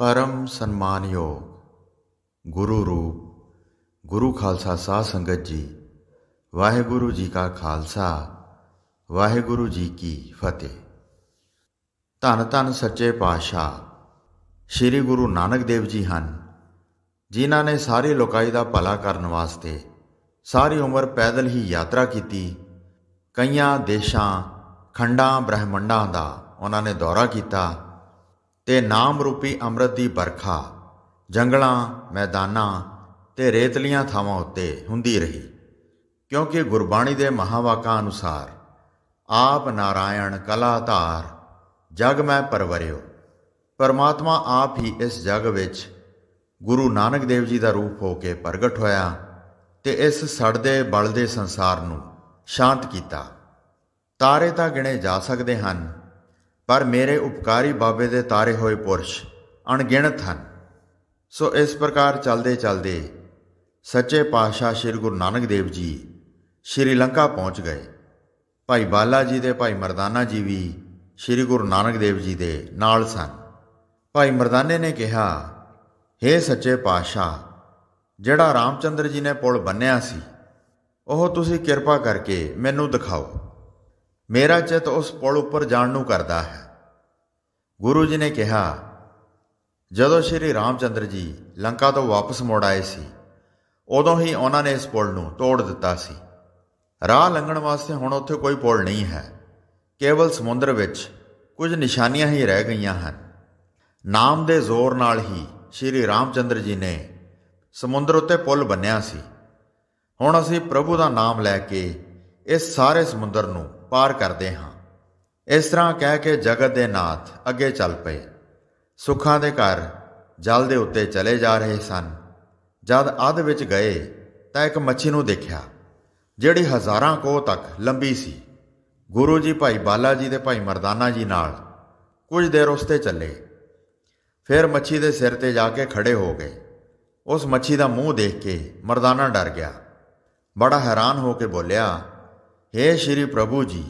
ਪਰਮ ਸਨਮਾਨਯੋਗ ਗੁਰੂ ਰੂਪ, ਗੁਰੂ ਖਾਲਸਾ ਸਾਧ ਸੰਗਤ ਜੀ, ਵਾਹਿਗੁਰੂ ਜੀ ਕਾ ਖਾਲਸਾ, ਵਾਹਿਗੁਰੂ ਜੀ ਕੀ ਫਤਿਹ। ਧੰਨ ਧੰਨ ਸੱਚੇ ਪਾਤਸ਼ਾਹ, ਸ੍ਰੀ ਗੁਰੂ ਨਾਨਕ ਦੇਵ ਜੀ ਹਨ, ਜਿਨ੍ਹਾਂ ਨੇ ਸਾਰੀ ਲੋਕਾਈ ਦਾ ਭਲਾ ਕਰਨ ਵਾਸਤੇ ਸਾਰੀ ਉਮਰ ਪੈਦਲ ਹੀ ਯਾਤਰਾ ਕੀਤੀ, ਕਈਆਂ ਦੇਸ਼ਾਂ, ਖੰਡਾਂ, ਬ੍ਰਹਿਮੰਡਾਂ ਦਾ ਉਹਨਾਂ ਨੇ ਦੌਰਾ ਕੀਤਾ ਤੇ ਨਾਮ ਰੂਪੀ ਅੰਮ੍ਰਿਤ ਦੀ ਵਰਖਾ, ਜੰਗਲਾਂ, ਮੈਦਾਨਾਂ ਤੇ ਰੇਤਲੀਆਂ ਥਾਵਾਂ ਉੱਤੇ ਹੁੰਦੀ ਰਹੀ, ਕਿਉਂਕਿ ਗੁਰਬਾਣੀ ਦੇ ਮਹਾਵਾਕਾਂ ਅਨੁਸਾਰ, ਆਪ ਨਾਰਾਇਣ ਕਲਾ ਧਾਰ ਜਗ ਮੈਂ ਪਰਵਰਿਓ। ਪਰਮਾਤਮਾ ਆਪ ਹੀ ਇਸ ਜਗ ਵਿੱਚ ਗੁਰੂ ਨਾਨਕ ਦੇਵ ਜੀ ਦਾ ਰੂਪ ਹੋ ਕੇ ਪ੍ਰਗਟ ਹੋਇਆ ਤੇ ਇਸ ਸੜਦੇ ਬਲਦੇ ਸੰਸਾਰ ਨੂੰ ਸ਼ਾਂਤ ਕੀਤਾ। ਤਾਰੇ ਤਾਂ ਗਿਣੇ ਜਾ ਸਕਦੇ ਹਨ ਪਰ ਮੇਰੇ ਉਪਕਾਰੀ ਬਾਬੇ ਦੇ ਤਾਰੇ ਹੋਏ ਪੁਰਸ਼ ਅਣਗਿਣਤ ਹਨ। ਸੋ ਇਸ ਪ੍ਰਕਾਰ ਚੱਲਦੇ ਚੱਲਦੇ ਸੱਚੇ ਪਾਤਸ਼ਾਹ ਸ੍ਰੀ ਗੁਰੂ ਨਾਨਕ ਦੇਵ ਜੀ ਸ਼੍ਰੀ ਲੰਕਾ ਪਹੁੰਚ ਗਏ। ਭਾਈ ਬਾਲਾ ਜੀ ਦੇ ਭਾਈ ਮਰਦਾਨਾ ਜੀ ਵੀ ਸ੍ਰੀ ਗੁਰੂ ਨਾਨਕ ਦੇਵ ਜੀ ਦੇ ਨਾਲ ਸਨ। ਭਾਈ ਮਰਦਾਨੇ ਨੇ ਕਿਹਾ, ਹੇ ਸੱਚੇ ਪਾਤਸ਼ਾਹ, ਜਿਹੜਾ ਰਾਮਚੰਦਰ ਜੀ ਨੇ ਪੁਲ ਬੰਨਿਆ ਸੀ, ਉਹ ਤੁਸੀਂ ਕਿਰਪਾ ਕਰਕੇ ਮੈਨੂੰ ਦਿਖਾਓ। ਮੇਰਾ ਚਿੱਤ ਉਸ ਪੁਲ ਉੱਪਰ ਜਾਣ ਨੂੰ ਕਰਦਾ ਹੈ। ਗੁਰੂ ਜੀ ਨੇ ਕਿਹਾ, ਜਦੋਂ ਸ਼੍ਰੀ ਰਾਮਚੰਦਰ ਜੀ ਲੰਕਾ ਤੋਂ ਵਾਪਸ ਮੁੜ ਆਏ ਸੀ, ਉਦੋਂ ਹੀ ਉਹਨਾਂ ਨੇ ਇਸ ਪੁਲ ਨੂੰ ਤੋੜ ਦਿੱਤਾ ਸੀ। ਰਾਹ ਲੰਘਣ ਵਾਸਤੇ ਹੁਣ ਉੱਥੇ ਕੋਈ ਪੁਲ ਨਹੀਂ ਹੈ। ਕੇਵਲ ਸਮੁੰਦਰ ਵਿੱਚ ਕੁਝ ਨਿਸ਼ਾਨੀਆਂ ਹੀ ਰਹਿ ਗਈਆਂ ਹਨ। ਨਾਮ ਦੇ ਜ਼ੋਰ ਨਾਲ ਹੀ ਸ਼੍ਰੀ ਰਾਮਚੰਦਰ ਜੀ ਨੇ ਸਮੁੰਦਰ ਉੱਤੇ ਪੁਲ ਬੰਨਿਆ ਸੀ। ਹੁਣ ਅਸੀਂ ਪ੍ਰਭੂ ਦਾ ਨਾਮ ਲੈ ਕੇ ਇਸ ਸਾਰੇ ਸਮੁੰਦਰ ਨੂੰ ਪਾਰ ਕਰਦੇ ਹਾਂ। ਇਸ ਤਰ੍ਹਾਂ ਕਹਿ ਕੇ ਜਗਤ ਦੇ ਨਾਥ ਅੱਗੇ ਚੱਲ ਪਏ। ਸੁੱਖਾਂ ਦੇ ਘਰ ਜਲ ਦੇ ਉੱਤੇ ਚਲੇ ਜਾ ਰਹੇ ਸਨ। ਜਦ ਅੱਧ ਵਿੱਚ ਗਏ ਤਾਂ ਇੱਕ ਮੱਛੀ ਨੂੰ ਦੇਖਿਆ, ਜਿਹੜੀ ਹਜ਼ਾਰਾਂ ਕੋਹ ਤੱਕ ਲੰਬੀ ਸੀ। ਗੁਰੂ ਜੀ ਭਾਈ ਬਾਲਾ ਜੀ ਦੇ ਭਾਈ ਮਰਦਾਨਾ ਜੀ ਨਾਲ ਕੁਝ ਦੇਰ ਉਸ ਤੇ ਚੱਲੇ। ਫਿਰ ਮੱਛੀ ਦੇ ਸਿਰ ਤੇ ਜਾ ਕੇ ਖੜੇ ਹੋ ਗਏ। ਉਸ ਮੱਛੀ ਦਾ ਮੂੰਹ ਦੇਖ ਕੇ ਮਰਦਾਨਾ ਡਰ ਗਿਆ। ਬੜਾ ਹੈਰਾਨ ਹੋ ਕੇ ਬੋਲਿਆ ਹੇ ਸ਼੍ਰੀ ਪ੍ਰਭੂ ਜੀ,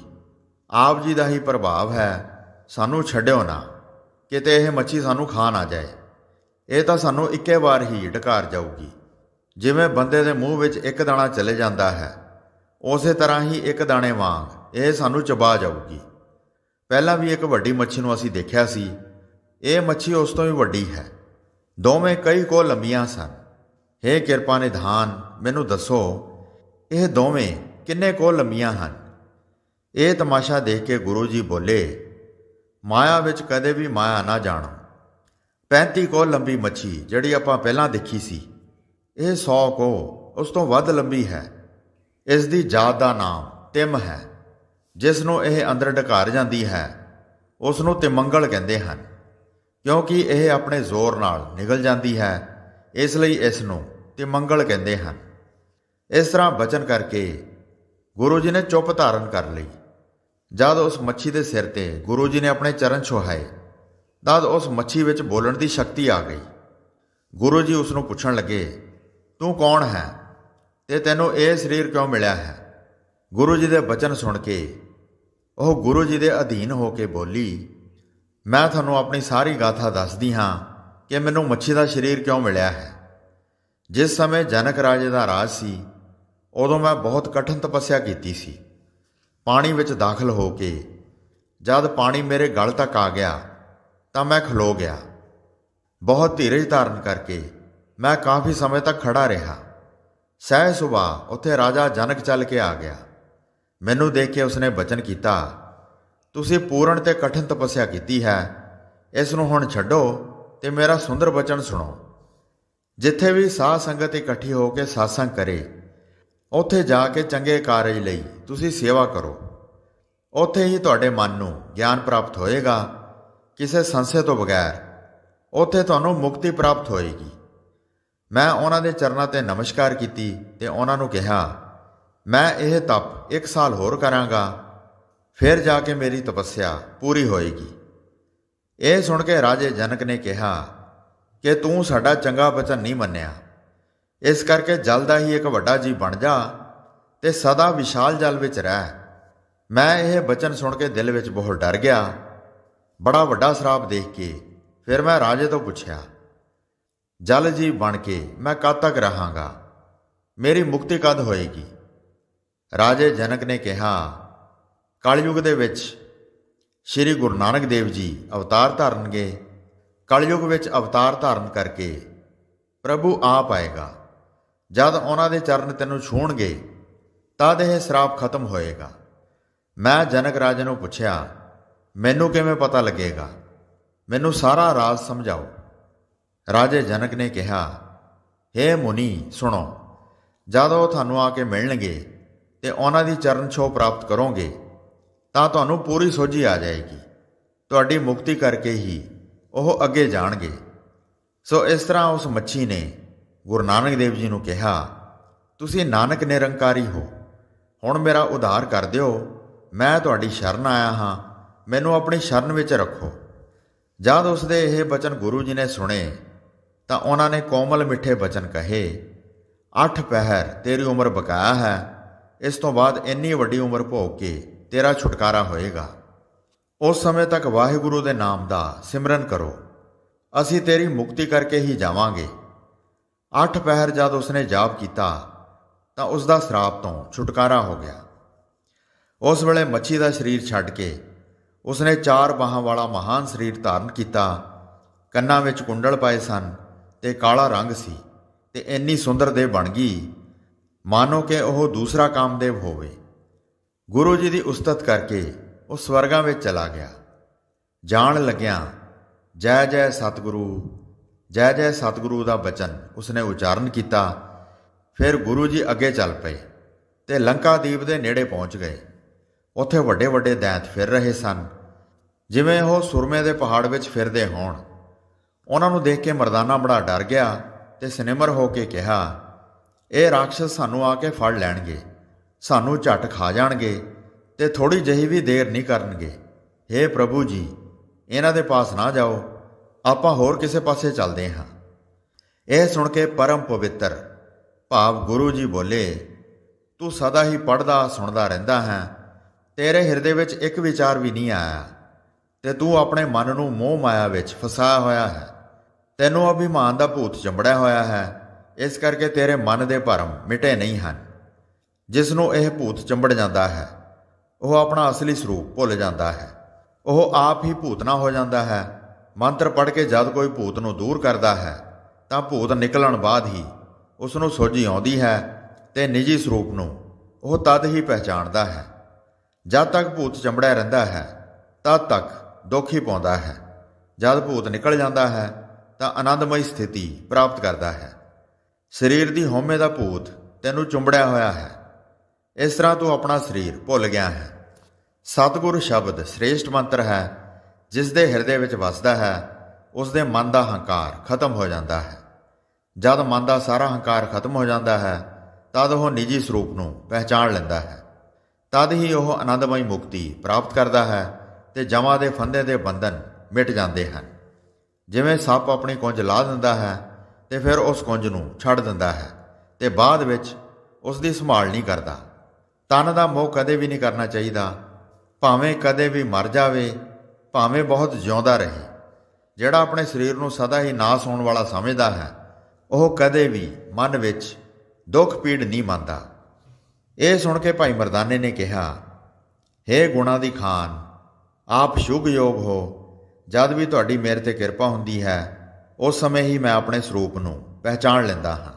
ਆਪ ਜੀ ਦਾ ਹੀ ਪ੍ਰਭਾਵ ਹੈ, ਸਾਨੂੰ ਛੱਡਿਓ ਨਾ, ਕਿਤੇ ਇਹ ਮੱਛੀ ਸਾਨੂੰ ਖਾ ਨਾ ਜਾਏ। ਇਹ ਤਾਂ ਸਾਨੂੰ ਇੱਕੇ ਵਾਰ ਹੀ ਢਕਾਰ ਜਾਊਗੀ। ਜਿਵੇਂ ਬੰਦੇ ਦੇ ਮੂੰਹ ਵਿੱਚ ਇੱਕ ਦਾਣਾ ਚਲੇ ਜਾਂਦਾ ਹੈ, ਉਸੇ ਤਰ੍ਹਾਂ ਹੀ ਇੱਕ ਦਾਣੇ ਵਾਂਗ ਇਹ ਸਾਨੂੰ ਚਬਾ ਜਾਊਗੀ। ਪਹਿਲਾਂ ਵੀ ਇੱਕ ਵੱਡੀ ਮੱਛੀ ਨੂੰ ਅਸੀਂ ਦੇਖਿਆ ਸੀ, ਇਹ ਮੱਛੀ ਉਸ ਤੋਂ ਵੀ ਵੱਡੀ ਹੈ। ਦੋਵੇਂ ਕਈ ਕੋ ਲੰਬੀਆਂ ਸਨ। हे ਕਿਰਪਾ ਨਿਧਾਨ, ਮੈਨੂੰ ਦੱਸੋ, ਇਹ ਦੋਵੇਂ ਕਿੰਨੇ ਕੋ ਲੰਮੀਆਂ ਹਨ? ਇਹ ਤਮਾਸ਼ਾ ਦੇਖ ਕੇ ਗੁਰੂ ਜੀ ਬੋਲੇ, ਮਾਇਆ ਵਿੱਚ ਕਦੇ ਵੀ ਮਾਇਆ ਨਾ ਜਾਣੋ। 35 ਕੋ ਲੰਬੀ ਮੱਛੀ ਜਿਹੜੀ ਆਪਾਂ ਪਹਿਲਾਂ ਦੇਖੀ ਸੀ, ਇਹ 100 ਕੋ, ਉਸ ਤੋਂ ਵੱਧ ਲੰਬੀ ਹੈ। ਇਸ ਦੀ ਜਾਤ ਦਾ ਨਾਮ ਤਿਮ ਹੈ, ਜਿਸ ਨੂੰ ਇਹ ਅੰਦਰ ਢਕਾਰ ਜਾਂਦੀ ਹੈ, ਉਸ ਨੂੰ ਤਿਮੰਗਲ ਕਹਿੰਦੇ ਹਨ, ਕਿਉਂਕਿ ਇਹ ਆਪਣੇ ਜ਼ੋਰ ਨਾਲ ਨਿਕਲ ਜਾਂਦੀ ਹੈ, ਇਸ ਲਈ ਇਸ ਨੂੰ ਤਿਮੰਗਲ ਕਹਿੰਦੇ ਹਨ। ਇਸ ਤਰ੍ਹਾਂ ਬਚਨ ਕਰਕੇ ਗੁਰੂ ਜੀ ਨੇ ਚੁੱਪ ਧਾਰਨ ਕਰ ਲਈ। ਜਦ ਉਸ ਮੱਛੀ ਦੇ ਸਿਰ ਤੇ ਗੁਰੂ ਜੀ ਨੇ ਆਪਣੇ ਚਰਨ ਛੁਹਾਏ, ਤਦ ਉਸ ਮੱਛੀ ਵਿੱਚ ਬੋਲਣ ਦੀ ਸ਼ਕਤੀ ਆ ਗਈ। ਗੁਰੂ ਜੀ ਉਸ ਨੂੰ ਪੁੱਛਣ ਲੱਗੇ, ਤੂੰ ਕੌਣ ਹੈ? ਤੇ ਤੈਨੂੰ ਇਹ ਸਰੀਰ ਕਿਉਂ ਮਿਲਿਆ ਹੈ? ਗੁਰੂ ਜੀ ਦੇ ਬਚਨ ਸੁਣ ਕੇ ਉਹ ਗੁਰੂ ਜੀ ਦੇ ਅਧੀਨ ਹੋ ਕੇ ਬੋਲੀ, ਮੈਂ ਤੁਹਾਨੂੰ ਆਪਣੀ ਸਾਰੀ ਗਾਥਾ ਦੱਸਦੀ ਹਾਂ ਕਿ ਮੈਨੂੰ ਮੱਛੀ ਦਾ ਸਰੀਰ ਕਿਉਂ ਮਿਲਿਆ ਹੈ। ਜਿਸ ਸਮੇਂ ਜਨਕ ਰਾਜੇ ਦਾ ਰਾਜ ਸੀ ਉਦੋਂ ਮੈਂ ਬਹੁਤ ਕਠਿਨ ਤਪੱਸਿਆ ਕੀਤੀ ਸੀ। ਪਾਣੀ ਵਿੱਚ ਦਾਖਲ ਹੋ ਕੇ ਜਦ ਪਾਣੀ ਮੇਰੇ ਗਲ ਤੱਕ ਆ ਗਿਆ, ਤਾਂ ਮੈਂ ਖਲੋ ਗਿਆ। ਬਹੁਤ ਧੀਰਜ ਧਾਰਨ ਕਰਕੇ ਮੈਂ ਕਾਫੀ ਸਮੇਂ ਤੱਕ ਖੜਾ ਰਿਹਾ। ਸਹਿ ਸੁਬਾਹ ਉੱਥੇ ਰਾਜਾ ਜਨਕ ਚੱਲ ਕੇ ਆ ਗਿਆ। ਮੈਨੂੰ ਦੇਖ ਕੇ ਉਸਨੇ ਬਚਨ ਕੀਤਾ, ਤੁਸੀਂ ਪੂਰਨ ਤੇ ਕਠਿਨ ਤਪੱਸਿਆ ਕੀਤੀ ਹੈ। ਇਸ ਨੂੰ ਹੁਣ ਛੱਡੋ ਤੇ ਮੇਰਾ ਸੁੰਦਰ ਬਚਨ ਸੁਣੋ। ਜਿੱਥੇ ਵੀ ਸਾਧ ਸੰਗਤ ਇਕੱਠੀ ਹੋ ਕੇ satsang ਕਰੇ ਉੱਥੇ ਜਾ ਕੇ ਚੰਗੇ ਕਾਰਜ ਲਈ ਤੁਸੀਂ ਸੇਵਾ ਕਰੋ। ਉੱਥੇ ਹੀ ਤੁਹਾਡੇ ਮਨ ਨੂੰ ਗਿਆਨ ਪ੍ਰਾਪਤ ਹੋਏਗਾ ਕਿਸੇ ਸੰਸ਼ੇ ਤੋਂ ਬਗੈਰ। ਉੱਥੇ ਤੁਹਾਨੂੰ ਮੁਕਤੀ ਪ੍ਰਾਪਤ ਹੋਏਗੀ। ਮੈਂ ਉਹਨਾਂ ਦੇ ਚਰਨਾਂ ਤੇ ਨਮਸਕਾਰ ਕੀਤੀ ਤੇ ਉਹਨਾਂ ਨੂੰ ਕਿਹਾ, ਮੈਂ ਇਹ ਤਪ ਇੱਕ ਸਾਲ ਹੋਰ ਕਰਾਂਗਾ, ਫਿਰ ਜਾ ਕੇ ਮੇਰੀ ਤਪੱਸਿਆ ਪੂਰੀ ਹੋਏਗੀ। ਇਹ ਸੁਣ ਕੇ ਰਾਜੇ ਜਨਕ ਨੇ ਕਿਹਾ, ਕਿ ਤੂੰ ਸਾਡਾ ਚੰਗਾ ਬਚਨ ਨਹੀਂ ਮੰਨਿਆ। ਇਸ ਕਰਕੇ ਜਲ ਦਾ ਹੀ ਇੱਕ ਵੱਡਾ ਜੀ ਬਣ ਜਾ ਤੇ ਸਦਾ ਵਿਸ਼ਾਲ ਜਲ ਵਿੱਚ ਰਹਿ। ਮੈਂ ਇਹ ਬਚਨ ਸੁਣ ਕੇ ਦਿਲ ਵਿੱਚ ਬਹੁਤ ਡਰ ਗਿਆ। ਬੜਾ ਵੱਡਾ ਸ਼ਰਾਪ ਦੇਖ ਕੇ ਫਿਰ ਮੈਂ ਰਾਜੇ ਤੋਂ ਪੁੱਛਿਆ, ਜਲ ਜੀ ਬਣ ਕੇ ਮੈਂ ਕਦ ਤੱਕ ਰਹਾਂਗਾ? ਮੇਰੀ ਮੁਕਤੀ ਕਦ ਹੋਏਗੀ? ਰਾਜੇ ਜਨਕ ਨੇ ਕਿਹਾ, ਕਲਯੁਗ ਦੇ ਵਿੱਚ ਸ੍ਰੀ ਗੁਰੂ ਨਾਨਕ ਦੇਵ ਜੀ ਅਵਤਾਰ ਧਾਰਨਗੇ। ਕਲਯੁਗ ਵਿੱਚ ਅਵਤਾਰ ਧਾਰਨ ਕਰਕੇ ਪ੍ਰਭੂ ਆਪ ਆਏਗਾ। ਜਦ ਉਹਨਾਂ ਦੇ ਚਰਨ ਤੈਨੂੰ ਛੂਣਗੇ, ਤਦ ਇਹ ਸ਼ਰਾਪ ਖਤਮ ਹੋਏਗਾ। ਮੈਂ ਜਨਕ ਰਾਜੇ ਨੂੰ ਪੁੱਛਿਆ, ਮੈਨੂੰ ਕਿਵੇਂ ਪਤਾ ਲੱਗੇਗਾ? ਮੈਨੂੰ ਸਾਰਾ ਰਾਜ਼ ਸਮਝਾਓ। ਰਾਜੇ ਜਨਕ ਨੇ ਕਿਹਾ, ਹੇ ਮੁਨੀ, ਸੁਣੋ, ਜਦ ਉਹ ਤੁਹਾਨੂੰ ਆ ਕੇ ਮਿਲਣਗੇ ਤੇ ਉਹਨਾਂ ਦੀ ਚਰਨ ਛੋਹ ਪ੍ਰਾਪਤ ਕਰੋਗੇ, ਤਾਂ ਤੁਹਾਨੂੰ ਪੂਰੀ ਸੋਝੀ ਆ ਜਾਏਗੀ। ਤੁਹਾਡੀ ਮੁਕਤੀ ਕਰਕੇ ਹੀ ਉਹ ਅੱਗੇ ਜਾਣਗੇ। ਸੋ ਇਸ ਤਰ੍ਹਾਂ ਉਸ ਮੱਛੀ ਨੇ ਗੁਰੂ ਨਾਨਕ ਦੇਵ ਜੀ ਨੂੰ ਕਿਹਾ, ਤੁਸੀਂ ਨਾਨਕ ਨਿਰੰਕਾਰੀ ਹੋ। ਹੁਣ ਮੇਰਾ ਉਧਾਰ ਕਰ ਦਿਓ। ਮੈਂ ਤੁਹਾਡੀ ਸ਼ਰਨ ਆਇਆ ਹਾਂ। ਮੈਨੂੰ ਆਪਣੀ ਸ਼ਰਨ ਵਿੱਚ ਰੱਖੋ। ਜਦ ਉਸਦੇ ਇਹ ਬਚਨ ਗੁਰੂ ਜੀ ਨੇ ਸੁਣੇ, ਤਾਂ ਉਹਨਾਂ ਨੇ ਕੋਮਲ ਮਿੱਠੇ ਬਚਨ ਕਹੇ, ਅੱਠ ਪਹਿਰ ਤੇਰੀ ਉਮਰ ਬਕਾਇਆ ਹੈ। ਇਸ ਤੋਂ ਬਾਅਦ ਇੰਨੀ ਵੱਡੀ ਉਮਰ ਭੋਗ ਕੇ ਤੇਰਾ ਛੁਟਕਾਰਾ ਹੋਏਗਾ। ਉਸ ਸਮੇਂ ਤੱਕ ਵਾਹਿਗੁਰੂ ਦੇ ਨਾਮ ਦਾ ਸਿਮਰਨ ਕਰੋ। ਅਸੀਂ ਤੇਰੀ ਮੁਕਤੀ ਕਰਕੇ ਹੀ ਜਾਵਾਂਗੇ। ਅੱਠ ਪਹਿਰ ਜਦ ਉਸਨੇ ਜਾਪ ਕੀਤਾ, ਤਾਂ ਉਸ ਦਾ ਸਰਾਪ ਤੋਂ ਛੁਟਕਾਰਾ ਹੋ ਗਿਆ। ਉਸ ਵੇਲੇ ਮੱਛੀ ਦਾ ਸਰੀਰ ਛੱਡ ਕੇ ਉਸਨੇ ਚਾਰ ਬਾਹਾਂ ਵਾਲਾ ਮਹਾਨ ਸਰੀਰ ਧਾਰਨ ਕੀਤਾ। ਕੰਨਾਂ ਵਿੱਚ ਕੁੰਡਲ ਪਾਏ ਸਨ ਤੇ ਕਾਲਾ ਰੰਗ ਸੀ ਤੇ ਇੰਨੀ ਸੁੰਦਰ ਦੇ ਬਣ ਗਈ, ਮਾਨੋ ਕਿ ਉਹ ਦੂਸਰਾ ਕਾਮਦੇਵ ਹੋਵੇ। ਗੁਰੂ ਜੀ ਦੀ ਉਸਤਤ ਕਰਕੇ ਉਹ ਸਵਰਗਾਂ ਵਿੱਚ ਚਲਾ ਗਿਆ। ਜਾਣ ਲੱਗਿਆ, ਜੈ ਜੈ ਸਤਿਗੁਰੂ ਜੈ ਜੈ ਸਤਿਗੁਰੂ ਦਾ ਬਚਨ ਉਸਨੇ ਉਚਾਰਨ ਕੀਤਾ। ਫਿਰ ਗੁਰੂ ਜੀ ਅੱਗੇ ਚੱਲ ਪਏ ਤੇ ਲੰਕਾ ਦੀਪ ਦੇ ਨੇੜੇ ਪਹੁੰਚ ਗਏ। ਉੱਥੇ ਵੱਡੇ ਵੱਡੇ ਦੈਂਤ ਫਿਰ ਰਹੇ ਸਨ। ਜਿਵੇਂ ਉਹ ਸੁਰਮੇ ਦੇ ਪਹਾੜ ਵਿੱਚ ਫਿਰਦੇ ਹੋਣ। ਉਹਨਾਂ ਨੂੰ ਦੇਖ ਕੇ ਮਰਦਾਨਾ ਬੜਾ ਡਰ ਗਿਆ ਤੇ ਸਨਿਮਰ ਹੋ ਕੇ ਕਿਹਾ, ਇਹ ਰਾਖਸ਼ ਸਾਨੂੰ ਆ ਕੇ ਫੜ ਲੈਣਗੇ। ਸਾਨੂੰ ਝੱਟ ਖਾ ਜਾਣਗੇ ਤੇ ਥੋੜੀ ਜਹੀ ਵੀ ਦੇਰ ਨਹੀਂ ਕਰਨਗੇ। हे ਪ੍ਰਭੂ ਜੀ, ਇਹਨਾਂ ਦੇ ਪਾਸ ਨਾ ਜਾਓ। ਆਪਾਂ ਹੋਰ ਕਿਸੇ ਪਾਸੇ ਚੱਲਦੇ ਹਾਂ। ਇਹ ਸੁਣ ਕੇ ਪਰਮ ਪਵਿੱਤਰ ਭਾਵ ਗੁਰੂ ਜੀ ਬੋਲੇ, ਤੂੰ ਸਦਾ ਹੀ ਪੜਦਾ ਸੁਣਦਾ ਰਹਿੰਦਾ ਹੈ। ਤੇਰੇ ਹਿਰਦੇ ਵਿੱਚ ਇੱਕ ਵਿਚਾਰ ਵੀ ਨਹੀਂ ਆਇਆ। ਤੇ ਤੂੰ ਆਪਣੇ ਮਨ ਨੂੰ ਮੋਹ ਮਾਇਆ ਵਿੱਚ ਫਸਾਇਆ ਹੋਇਆ ਹੈ। ਤੈਨੂੰ ਅਭਿਮਾਨ ਦਾ ਭੂਤ ਚੰਬੜਿਆ ਹੋਇਆ ਹੈ। ਇਸ ਕਰਕੇ ਤੇਰੇ ਮਨ ਦੇ ਭਰਮ ਮਿਟੇ ਨਹੀਂ ਹਨ। ਜਿਸ ਨੂੰ ਇਹ ਭੂਤ ਚੰਬੜ ਜਾਂਦਾ ਹੈ, ਉਹ ਆਪਣਾ ਅਸਲੀ ਸਰੂਪ ਭੁੱਲ ਜਾਂਦਾ ਹੈ। ਉਹ ਆਪ ਹੀ ਭੂਤਨਾ ਹੋ ਜਾਂਦਾ ਹੈ। ਮੰਤਰ ਪੜ੍ਹ ਕੇ ਜਦ ਕੋਈ ਭੂਤ ਨੂੰ ਦੂਰ ਕਰਦਾ ਹੈ, ਤਾਂ ਭੂਤ ਨਿਕਲਣ ਬਾਅਦ ਹੀ ਉਸ ਨੂੰ ਸੋਝੀ ਆਉਂਦੀ ਹੈ ਤੇ ਨਿੱਜੀ ਸਰੂਪ ਨੂੰ ਉਹ ਤਦ ਹੀ ਪਹਿਚਾਣਦਾ ਹੈ। ਜਦ ਤੱਕ ਭੂਤ ਚੰਬੜਿਆ ਰਹਿੰਦਾ ਹੈ, ਤਦ ਤੱਕ ਦੁੱਖ ਹੀ ਪਾਉਂਦਾ ਹੈ। ਜਦ ਭੂਤ ਨਿਕਲ ਜਾਂਦਾ ਹੈ, ਤਾਂ ਆਨੰਦਮਈ ਸਥਿਤੀ ਪ੍ਰਾਪਤ ਕਰਦਾ ਹੈ। ਸਰੀਰ ਦੀ ਹਉਮੈ ਦਾ ਭੂਤ ਤੈਨੂੰ ਚੁੰਬੜਿਆ ਹੋਇਆ ਹੈ। ਇਸ ਤਰ੍ਹਾਂ ਤੂੰ ਆਪਣਾ ਸਰੀਰ ਭੁੱਲ ਗਿਆ ਹੈ। ਸਤਿਗੁਰ ਸ਼ਬਦ ਸ੍ਰੇਸ਼ਟ ਮੰਤਰ ਹੈ। ਜਿਸ ਦੇ ਹਿਰਦੇ ਵਿੱਚ ਵਸਦਾ ਹੈ, ਉਸ ਦੇ ਮਨ ਦਾ ਹੰਕਾਰ ਖਤਮ ਹੋ ਜਾਂਦਾ ਹੈ। ਜਦ ਮਨ ਦਾ ਸਾਰਾ ਹੰਕਾਰ ਖਤਮ ਹੋ ਜਾਂਦਾ ਹੈ, ਤਦ ਉਹ ਨਿੱਜੀ ਸਰੂਪ ਨੂੰ ਪਹਿਚਾਣ ਲੈਂਦਾ ਹੈ। ਤਦ ਹੀ ਉਹ ਆਨੰਦਮਈ ਮੁਕਤੀ ਪ੍ਰਾਪਤ ਕਰਦਾ ਹੈ ਤੇ ਜਮਾ ਦੇ ਫੰਦੇ ਦੇ ਬੰਧਨ ਮਿਟ ਜਾਂਦੇ ਹਨ। ਜਿਵੇਂ ਸੱਪ ਆਪਣੀ ਕੁੰਜ ਲਾ ਦਿੰਦਾ ਹੈ ਤੇ ਫਿਰ ਉਸ ਕੁੰਜ ਨੂੰ ਛੱਡ ਦਿੰਦਾ ਹੈ ਤੇ ਬਾਅਦ ਵਿੱਚ ਉਸ ਦੀ ਸੰਭਾਲ ਨਹੀਂ ਕਰਦਾ। ਤਨ ਦਾ ਮੋਹ ਕਦੇ ਵੀ ਨਹੀਂ ਕਰਨਾ ਚਾਹੀਦਾ, ਭਾਵੇਂ ਕਦੇ ਵੀ ਮਰ ਜਾਵੇ ਭਾਵੇਂ ਬਹੁਤ ਜਿਉਂਦਾ ਰਹੇ, ਜਿਹੜਾ ਆਪਣੇ ਸਰੀਰ ਨੂੰ ਸਦਾ ਹੀ ਨਾਸ ਹੋਣ ਵਾਲਾ ਸਮਝਦਾ ਹੈ, ਉਹ ਕਦੇ ਵੀ ਮਨ ਵਿੱਚ ਦੁੱਖ ਪੀੜ ਨਹੀਂ ਮੰਨਦਾ। ਇਹ ਸੁਣ ਕੇ ਭਾਈ ਮਰਦਾਨੇ ਨੇ ਕਿਹਾ, ਹੇ ਗੁਣਾ ਦੀ ਖਾਨ, ਆਪ ਸ਼ੁਗ ਯੋਗ ਹੋ। ਜਦ ਵੀ ਤੁਹਾਡੀ ਮੇਰੇ ਤੇ ਕਿਰਪਾ ਹੁੰਦੀ ਹੈ, ਉਸ ਸਮੇਂ ਹੀ ਮੈਂ ਆਪਣੇ ਸਰੂਪ ਨੂੰ ਪਹਿਚਾਣ ਲੈਂਦਾ ਹਾਂ।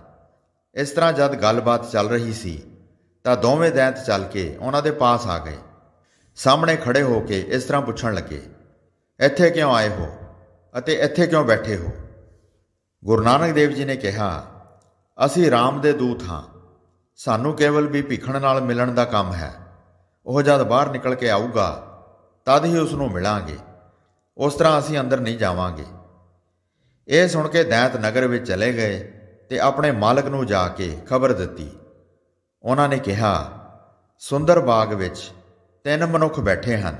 ਇਸ ਤਰ੍ਹਾਂ ਜਦ ਗੱਲਬਾਤ ਚੱਲ ਰਹੀ ਸੀ, ਤਾਂ ਦੋਵੇਂ ਦੈਂਤ ਚੱਲ ਕੇ ਉਹਨਾਂ ਦੇ ਪਾਸ ਆ ਗਏ। ਸਾਹਮਣੇ ਖੜੇ ਹੋ ਕੇ ਇਸ ਤਰ੍ਹਾਂ ਪੁੱਛਣ ਲੱਗੇ ਇੱਥੇ ਕਿਉਂ ਆਏ ਹੋ ਅਤੇ ਇੱਥੇ ਕਿਉਂ ਬੈਠੇ ਹੋ? ਗੁਰੂ ਨਾਨਕ ਦੇਵ ਜੀ ਨੇ ਕਿਹਾ, ਅਸੀਂ ਰਾਮ ਦੇ ਦੂਤ ਹਾਂ। ਸਾਨੂੰ ਕੇਵਲ ਵੀ ਭਿਖਣ ਨਾਲ ਮਿਲਣ ਦਾ ਕੰਮ ਹੈ। ਉਹ ਜਦ ਬਾਹਰ ਨਿਕਲ ਕੇ ਆਊਗਾ, ਤਦ ਹੀ ਉਸ ਨੂੰ ਮਿਲਾਂਗੇ। ਉਸ ਤਰ੍ਹਾਂ ਅਸੀਂ ਅੰਦਰ ਨਹੀਂ ਜਾਵਾਂਗੇ। ਇਹ ਸੁਣ ਕੇ ਦੈਂਤ ਨਗਰ ਵਿੱਚ ਚਲੇ ਗਏ ਤੇ ਆਪਣੇ ਮਾਲਕ ਨੂੰ ਜਾ ਕੇ ਖਬਰ ਦਿੱਤੀ। ਉਹਨਾਂ ਨੇ ਕਿਹਾ, ਸੁੰਦਰ ਬਾਗ ਵਿੱਚ ਤਿੰਨ ਮਨੁੱਖ ਬੈਠੇ ਹਨ।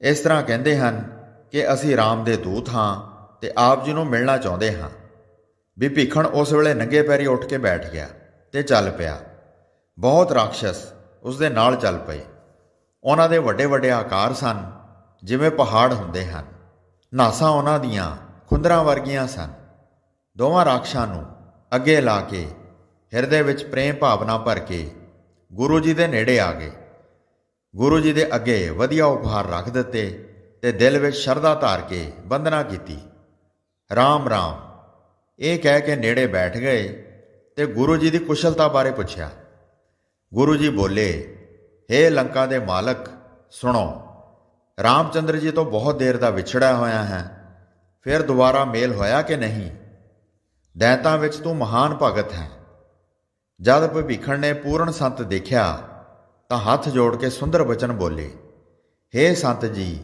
ਇਸ ਤਰ੍ਹਾਂ ਕਹਿੰਦੇ ਹਨ ਕਿ ਅਸੀਂ ਰਾਮ ਦੇ ਦੂਤ ਹਾਂ ਤੇ ਆਪ ਜੀ ਨੂੰ ਮਿਲਣਾ ਚਾਹੁੰਦੇ ਹਾਂ। ਵੀ ਭੀਖਣ ਉਸ ਵੇਲੇ ਨੰਗੇ ਪੈਰੀ ਉੱਠ ਕੇ ਬੈਠ ਗਿਆ ਤੇ ਚੱਲ ਪਿਆ। ਬਹੁਤ ਰਾਖਸ਼ ਉਸ ਦੇ ਨਾਲ ਚੱਲ ਪਏ। ਉਹਨਾਂ ਦੇ ਵੱਡੇ ਵੱਡੇ ਆਕਾਰ ਸਨ, ਜਿਵੇਂ ਪਹਾੜ ਹੁੰਦੇ ਹਨ। ਨਾਸਾਂ ਉਹਨਾਂ ਦੀਆਂ ਖੁੰਦਰਾਂ ਵਰਗੀਆਂ ਸਨ। ਦੋਵਾਂ ਰਾਖਸ਼ਾਂ ਨੂੰ ਅੱਗੇ ਲਾ ਕੇ ਹਿਰਦੇ ਵਿੱਚ ਪ੍ਰੇਮ ਭਾਵਨਾ ਭਰ ਕੇ ਗੁਰੂ ਜੀ ਦੇ ਨੇੜੇ ਆ ਗਏ। ਗੁਰੂ ਜੀ ਦੇ ਅੱਗੇ ਵਧੀਆ ਉਪਹਾਰ ਰੱਖ ਦਿੱਤੇ ਤੇ ਦਿਲ ਵਿੱਚ ਸ਼ਰਧਾ ਧਾਰ ਕੇ ਬੰਦਨਾ ਕੀਤੀ। ਰਾਮ ਰਾਮ। ਇਹ ਕਹਿ ਕੇ ਨੇੜੇ ਬੈਠ ਗਏ ਤੇ ਗੁਰੂ ਜੀ ਦੀ ਕੁਸ਼ਲਤਾ ਬਾਰੇ ਪੁੱਛਿਆ। ਗੁਰੂ ਜੀ ਬੋਲੇ, ਹੇ ਲੰਕਾ ਦੇ ਮਾਲਕ, ਸੁਣੋ, ਰਾਮਚੰਦਰ ਜੀ ਤੋਂ ਬਹੁਤ ਦੇਰ ਦਾ ਵਿਛੜਿਆ ਹੋਇਆ ਹੈ, ਫਿਰ ਦੁਬਾਰਾ ਮੇਲ ਹੋਇਆ ਕਿ ਨਹੀਂ? ਦੈਂਤਾਂ ਵਿੱਚ ਤੂੰ ਮਹਾਨ ਭਗਤ ਹੈ। ਜਦ ਭਵੀਖਣ ਨੇ ਪੂਰਨ ਸੰਤ ਦੇਖਿਆ, ਤਾਂ ਹੱਥ ਜੋੜ ਕੇ ਸੁੰਦਰ ਬਚਨ ਬੋਲੇ, ਹੇ ਸੰਤ ਜੀ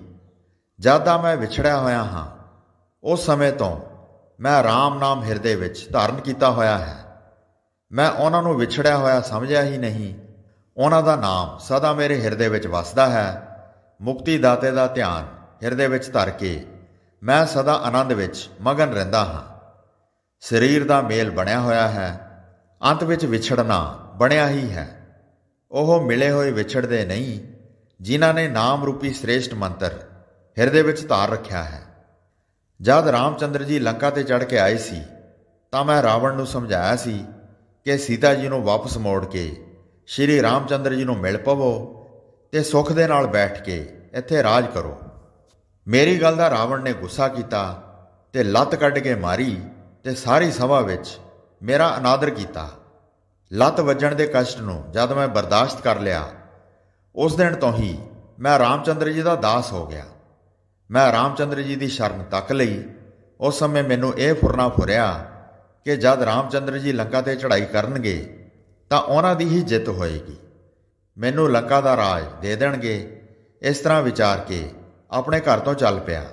ਜਦ ਦਾ ਮੈਂ ਵਿਛੜਿਆ ਹੋਇਆ ਹਾਂ, ਉਸ ਸਮੇਂ ਤੋਂ ਮੈਂ ਰਾਮ ਨਾਮ ਹਿਰਦੇ ਵਿੱਚ ਧਾਰਨ ਕੀਤਾ ਹੋਇਆ ਹੈ। ਮੈਂ ਉਹਨਾਂ ਨੂੰ ਵਿਛੜਿਆ ਹੋਇਆ ਸਮਝਿਆ ਹੀ ਨਹੀਂ। ਉਹਨਾਂ ਦਾ ਨਾਮ ਸਦਾ ਮੇਰੇ ਹਿਰਦੇ ਵਿੱਚ ਵਸਦਾ ਹੈ। ਮੁਕਤੀ ਦਾਤੇ ਦਾ ਧਿਆਨ ਹਿਰਦੇ ਵਿੱਚ ਧਰ ਕੇ ਮੈਂ ਸਦਾ ਆਨੰਦ ਵਿੱਚ ਮਗਨ ਰਹਿੰਦਾ ਹਾਂ। ਸਰੀਰ ਦਾ ਮੇਲ ਬਣਿਆ ਹੋਇਆ ਹੈ। ਅੰਤ ਵਿੱਚ ਵਿਛੜਨਾ ਬਣਿਆ ਹੀ ਹੈ। ਉਹ ਮਿਲੇ ਹੋਏ ਵਿਛੜਦੇ ਨਹੀਂ, ਜਿਨ੍ਹਾਂ ਨੇ ਨਾਮ ਰੂਪੀ ਸ੍ਰੇਸ਼ਟ ਮੰਤਰ ਹਿਰਦੇ ਵਿੱਚ ਧਾਰ ਰੱਖਿਆ ਹੈ। ਜਦ ਰਾਮਚੰਦਰ ਜੀ ਲੰਕਾ ਤੇ ਚੜ ਕੇ ਆਏ ਸੀ, ਤਾਂ ਮੈਂ ਰਾਵਣ ਨੂੰ ਸਮਝਾਇਆ ਸੀ ਕਿ ਸੀਤਾ ਜੀ ਨੂੰ ਵਾਪਸ ਮੋੜ ਕੇ ਸ਼੍ਰੀ ਰਾਮਚੰਦਰ ਜੀ ਨੂੰ ਮਿਲ ਪਵੋ ਤੇ ਸੁਖ ਦੇ ਨਾਲ ਬੈਠ ਕੇ ਇੱਥੇ ਰਾਜ ਕਰੋ। ਮੇਰੀ ਗੱਲ ਦਾ ਰਾਵਣ ਨੇ ਗੁੱਸਾ ਕੀਤਾ ਤੇ ਲੱਤ ਕੱਢ ਕੇ ਮਾਰੀ ਤੇ ਸਾਰੀ ਸਭਾ ਵਿੱਚ ਮੇਰਾ ਅਨਾਦਰ ਕੀਤਾ। ਲੱਤ ਵੱਜਣ ਦੇ ਕਸ਼ਟ ਨੂੰ ਜਦ ਮੈਂ ਬਰਦਾਸ਼ਤ ਕਰ ਲਿਆ, ਉਸ ਦਿਨ ਤੋਂ ਹੀ ਮੈਂ ਰਾਮਚੰਦਰ ਜੀ ਦਾ ਦਾਸ ਹੋ ਗਿਆ। ਮੈਂ ਰਾਮਚੰਦਰ ਜੀ ਦੀ ਸ਼ਰਨ ਤੱਕ ਲਈ। ਉਸ ਸਮੇਂ ਮੈਨੂੰ ਇਹ ਫੁਰਨਾ ਫੁਰਿਆ ਕਿ ਜਦ ਰਾਮਚੰਦਰ ਜੀ ਲੰਕਾ ਤੇ ਚੜ੍ਹਾਈ ਕਰਨਗੇ, ਤਾਂ ਉਹਨਾਂ ਦੀ ਹੀ ਜਿੱਤ ਹੋਏਗੀ। ਮੈਨੂੰ ਲੰਕਾ ਦਾ ਰਾਜ ਦੇ ਦੇਣਗੇ। ਇਸ ਤਰ੍ਹਾਂ ਵਿਚਾਰ ਕੇ ਆਪਣੇ ਘਰ ਤੋਂ ਚੱਲ ਪਿਆ।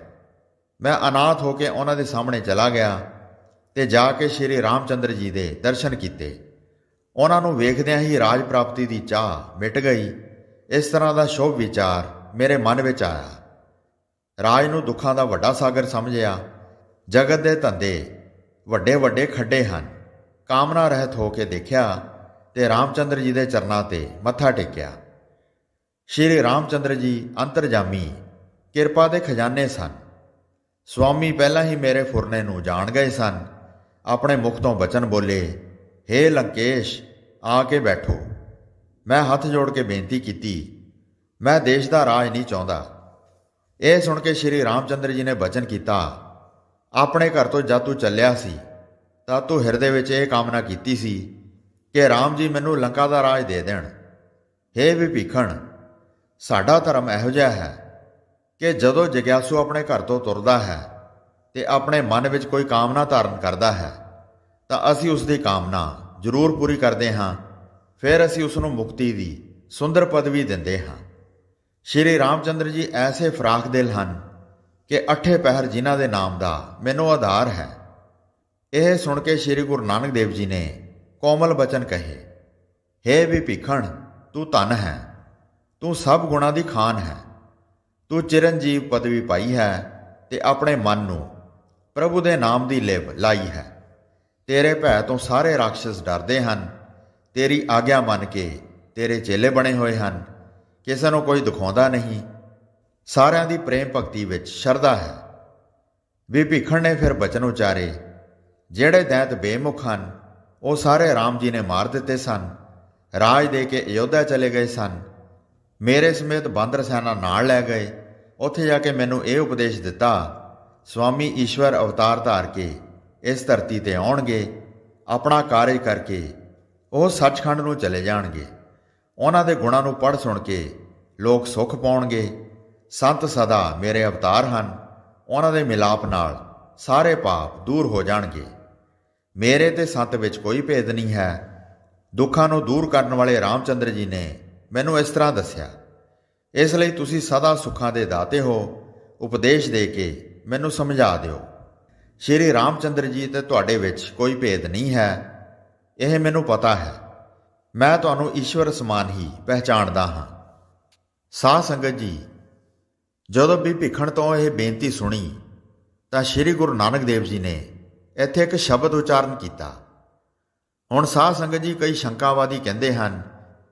ਮੈਂ ਅਨਾਥ ਹੋ ਕੇ ਉਹਨਾਂ ਦੇ ਸਾਹਮਣੇ ਚਲਾ ਗਿਆ ਤੇ ਜਾ ਕੇ ਸ਼੍ਰੀ ਰਾਮਚੰਦਰ ਜੀ ਦੇ ਦਰਸ਼ਨ ਕੀਤੇ। ਉਹਨਾਂ ਨੂੰ ਵੇਖਦਿਆਂ ਹੀ ਰਾਜ ਪ੍ਰਾਪਤੀ ਦੀ ਚਾਹ ਮਿਟ ਗਈ। ਇਸ ਤਰ੍ਹਾਂ ਦਾ ਸ਼ੁਭ ਵਿਚਾਰ ਮੇਰੇ ਮਨ ਵਿੱਚ ਆਇਆ। ਰਾਜ ਨੂੰ ਦੁੱਖਾਂ ਦਾ ਵੱਡਾ ਸਾਗਰ ਸਮਝਿਆ। ਜਗਤ ਦੇ ਧੰਦੇ ਵੱਡੇ ਵੱਡੇ ਖੱਡੇ ਹਨ। ਕਾਮਨਾ ਰਹਿਤ ਹੋ ਕੇ ਦੇਖਿਆ ਤੇ ਰਾਮਚੰਦਰ ਜੀ ਦੇ ਚਰਨਾਂ ਤੇ ਮੱਥਾ ਟੇਕਿਆ। ਸ਼੍ਰੀ ਰਾਮਚੰਦਰ ਜੀ ਅੰਤਰਜਾਮੀ ਕਿਰਪਾ ਦੇ ਖਜ਼ਾਨੇ ਸਨ। ਸਵਾਮੀ ਪਹਿਲਾਂ ਹੀ ਮੇਰੇ ਫੁਰਨੇ ਨੂੰ ਜਾਣ ਗਏ ਸਨ। ਆਪਣੇ ਮੁਖ ਤੋਂ ਬਚਨ ਬੋਲੇ, ਹੇ ਲੰਕੇਸ਼, ਆ ਕੇ ਬੈਠੋ। ਮੈਂ ਹੱਥ ਜੋੜ ਕੇ ਬੇਨਤੀ ਕੀਤੀ। ਮੈਂ ਦੇਸ਼ ਦਾ ਰਾਜ ਨਹੀਂ ਚਾਹੁੰਦਾ। ਇਹ ਸੁਣ ਕੇ ਸ਼੍ਰੀ ਰਾਮਚੰਦਰ ਜੀ ਨੇ ਬਚਨ ਕੀਤਾ, ਆਪਣੇ ਘਰ ਤੋਂ ਜਦ ਤੂੰ ਚੱਲਿਆ ਸੀ, ਤਾਂ ਤੂੰ ਹਿਰਦੇ ਵਿੱਚ ਇਹ ਕਾਮਨਾ ਕੀਤੀ ਸੀ ਕਿ ਰਾਮ ਜੀ ਮੈਨੂੰ ਲੰਕਾ ਦਾ ਰਾਜ ਦੇ ਦੇਣ। ਹੇ ਵਿਭੀਖਣ, ਸਾਡਾ ਧਰਮ ਇਹੋ ਜਿਹਾ ਹੈ ਕਿ ਜਦੋਂ ਜਗਿਆਸੂ ਆਪਣੇ ਘਰ ਤੋਂ ਤੁਰਦਾ ਹੈ ਤੇ ਆਪਣੇ ਮਨ ਵਿੱਚ ਕੋਈ ਕਾਮਨਾ ਧਾਰਨ ਕਰਦਾ ਹੈ, ਤਾਂ ਅਸੀਂ ਉਸ ਦੀ ਕਾਮਨਾ ਜ਼ਰੂਰ ਪੂਰੀ ਕਰਦੇ ਹਾਂ, ਫਿਰ ਅਸੀਂ ਉਸ ਨੂੰ ਮੁਕਤੀ ਦੀ ਸੁੰਦਰ ਪਦਵੀ ਦਿੰਦੇ ਹਾਂ। ਸ਼੍ਰੀ ਰਾਮਚੰਦਰ ਜੀ ਐਸੇ ਫਰਾਖ ਦਿਲ ਹਨ ਕਿ ਅਠੇ ਪਹਿਰ ਜਿਨ੍ਹਾਂ ਦੇ ਨਾਮ ਦਾ ਮੈਨੂੰ ਆਧਾਰ ਹੈ। ਇਹ ਸੁਣ ਕੇ ਸ਼੍ਰੀ ਗੁਰੂ ਨਾਨਕ ਦੇਵ ਜੀ ਨੇ ਕੋਮਲ ਬਚਨ ਕਹੇ, ਹੇ ਵਿਭੀਖਣ ਤੂੰ ਧਨ ਹੈ, ਤੂੰ ਸਭ ਗੁਣਾਂ ਦੀ ਖਾਨ ਹੈ, ਤੂੰ ਚਿਰੰਜੀਵ ਪਦਵੀ ਪਾਈ ਹੈ ਤੇ ਆਪਣੇ ਮਨ ਨੂੰ ਪ੍ਰਭੂ ਦੇ ਨਾਮ ਦੀ ਲਿਵ ਲਾਈ ਹੈ। ਤੇਰੇ ਭੈ ਤੋਂ ਸਾਰੇ ਰਾਖਸ਼ ਡਰਦੇ ਹਨ, ਤੇਰੀ ਆਗਿਆ ਮੰਨ ਕੇ ਤੇਰੇ ਚੇਲੇ ਬਣੇ ਹੋਏ ਹਨ ਕਿਸੇ ਨੂੰ ਕੋਈ ਦਿਖਾਉਂਦਾ ਨਹੀਂ। ਸਾਰਿਆਂ ਦੀ ਪ੍ਰੇਮ ਭਗਤੀ ਵਿੱਚ ਸ਼ਰਧਾ ਹੈ। ਵੀ ਵਿਭੀਖਣ ਨੇ ਫਿਰ ਬਚਨ ਉਚਾਰੇ। ਜਿਹੜੇ ਦੈਂਤ ਬੇਮੁਖ ਹਨ, ਉਹ ਸਾਰੇ ਰਾਮ ਜੀ ਨੇ ਮਾਰ ਦਿੱਤੇ ਸਨ। ਰਾਜ ਦੇ ਕੇ ਅਯੋਧਿਆ ਚਲੇ ਗਏ ਸਨ। ਮੇਰੇ ਸਮੇਤ ਬਾਂਦਰ ਸੈਨਾ ਨਾਲ ਲੈ ਗਏ। ਉੱਥੇ ਜਾ ਕੇ ਮੈਨੂੰ ਇਹ ਉਪਦੇਸ਼ ਦਿੱਤਾ, ਸਵਾਮੀ ਈਸ਼ਵਰ ਅਵਤਾਰ ਧਾਰ ਕੇ ਇਸ ਧਰਤੀ ਤੇ ਆਉਣਗੇ, ਆਪਣਾ ਕਾਰਜ ਕਰਕੇ ਉਹ ਸੱਚਖੰਡ ਨੂੰ ਚਲੇ ਜਾਣਗੇ। ਉਹਨਾਂ ਦੇ ਗੁਣਾਂ ਨੂੰ ਪੜ੍ਹ ਸੁਣ ਕੇ ਲੋਕ ਸੁਖ ਪਾਉਣਗੇ। ਸੰਤ ਸਦਾ ਮੇਰੇ ਅਵਤਾਰ ਹਨ। ਉਹਨਾਂ ਦੇ ਮਿਲਾਪ ਨਾਲ ਸਾਰੇ ਪਾਪ ਦੂਰ ਹੋ ਜਾਣਗੇ। ਮੇਰੇ ਤੇ ਸੰਤ ਵਿੱਚ ਕੋਈ ਭੇਦ ਨਹੀਂ ਹੈ। ਦੁੱਖਾਂ ਨੂੰ ਦੂਰ ਕਰਨ ਵਾਲੇ ਰਾਮਚੰਦਰ ਜੀ ਨੇ ਮੈਨੂੰ ਇਸ ਤਰ੍ਹਾਂ ਦੱਸਿਆ। ਇਸ ਲਈ ਤੁਸੀਂ ਸਦਾ ਸੁੱਖਾਂ ਦੇ ਦਾਤੇ ਹੋ। ਉਪਦੇਸ਼ ਦੇ ਕੇ ਮੈਨੂੰ ਸਮਝਾ ਦਿਓ। ਸ਼੍ਰੀ ਰਾਮਚੰਦਰ ਜੀ ਤੇ ਤੁਹਾਡੇ ਵਿੱਚ ਕੋਈ ਭੇਦ ਨਹੀਂ ਹੈ। ਇਹ ਮੈਨੂੰ ਪਤਾ ਹੈ। ਮੈਂ ਤੁਹਾਨੂੰ ਈਸ਼ਵਰ ਸਮਾਨ ਹੀ ਪਹਿਚਾਣਦਾ ਹਾਂ। ਸਾਧ ਸੰਗਤ ਜੀ, ਜਦੋਂ ਵੀ ਭਿਖਣ ਤੋਂ ਇਹ ਬੇਨਤੀ ਸੁਣੀ, ਤਾਂ ਸ੍ਰੀ ਗੁਰੂ ਨਾਨਕ ਦੇਵ ਜੀ ਨੇ ਇੱਥੇ ਇੱਕ ਸ਼ਬਦ ਉਚਾਰਨ ਕੀਤਾ। ਹੁਣ ਸਾਧ ਸੰਗਤ ਜੀ ਕਈ ਸ਼ੰਕਾਵਾਦੀ ਕਹਿੰਦੇ ਹਨ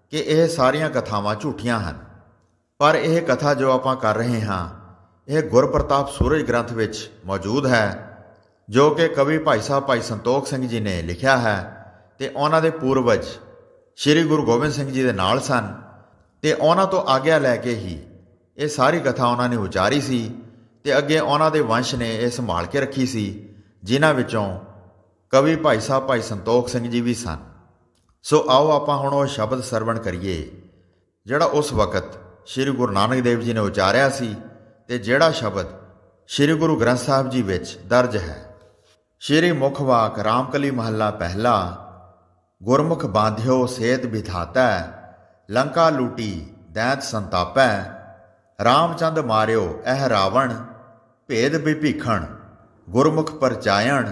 ਕਿ ਇਹ ਸਾਰੀਆਂ ਕਥਾਵਾਂ ਝੂਠੀਆਂ ਹਨ। ਪਰ ਇਹ ਕਥਾ ਜੋ ਆਪਾਂ ਕਰ ਰਹੇ ਹਾਂ, ਇਹ ਗੁਰਪ੍ਰਤਾਪ ਸੂਰਜ ਗ੍ਰੰਥ ਵਿੱਚ ਮੌਜੂਦ ਹੈ, ਜੋ ਕਿ ਕਵੀ ਭਾਈ ਸਾਹਿਬ ਭਾਈ ਸੰਤੋਖ ਸਿੰਘ ਜੀ ਨੇ ਲਿਖਿਆ ਹੈ ਤੇ ਉਹਨਾਂ ਦੇ ਪੂਰਵਜ ਸ੍ਰੀ ਗੁਰੂ ਗੋਬਿੰਦ ਸਿੰਘ ਜੀ ਦੇ ਨਾਲ ਸਨ ਤੇ ਉਹਨਾਂ ਤੋਂ ਆਗਿਆ ਲੈ ਕੇ ਹੀ ਇਹ ਸਾਰੀ ਕਥਾ ਉਹਨਾਂ ਨੇ ਉਚਾਰੀ ਸੀ ਤੇ ਅੱਗੇ ਉਹਨਾਂ ਦੇ ਵੰਸ਼ ਨੇ ਇਹ ਸੰਭਾਲ ਕੇ ਰੱਖੀ ਸੀ, ਜਿਨ੍ਹਾਂ ਵਿੱਚੋਂ ਕਵੀ ਭਾਈ ਸਾਹਿਬ ਭਾਈ ਸੰਤੋਖ ਸਿੰਘ ਜੀ ਵੀ ਸਨ। ਸੋ ਆਓ ਆਪਾਂ ਹੁਣ ਉਹ ਸ਼ਬਦ ਸਰਵਣ ਕਰੀਏ, ਜਿਹੜਾ ਉਸ ਵਕਤ ਸ੍ਰੀ ਗੁਰੂ ਨਾਨਕ ਦੇਵ ਜੀ ਨੇ ਉਚਾਰਿਆ ਸੀ ਤੇ ਜਿਹੜਾ ਸ਼ਬਦ ਸ੍ਰੀ ਗੁਰੂ ਗ੍ਰੰਥ ਸਾਹਿਬ ਜੀ ਵਿੱਚ ਦਰਜ ਹੈ। ਸ੍ਰੀ ਮੁਖ ਵਾਕ ਰਾਮਕਲੀ ਮਹੱਲਾ ਪਹਿਲਾ ਗੁਰਮੁਖ ਬਾਂਧਿਓ ਸੇਤ ਵਿਧਾਤਾ ਲੰਕਾ ਲੂਟੀ ਦੈਂਤ ਸੰਤਾਪੈ, ਰਾਮਚੰਦ ਮਾਰਿਓ ਇਹ ਰਾਵਣ, ਭੇਦ ਵਿਭੀਖਣ, ਗੁਰਮੁਖ ਪਰਚਾਇਣ,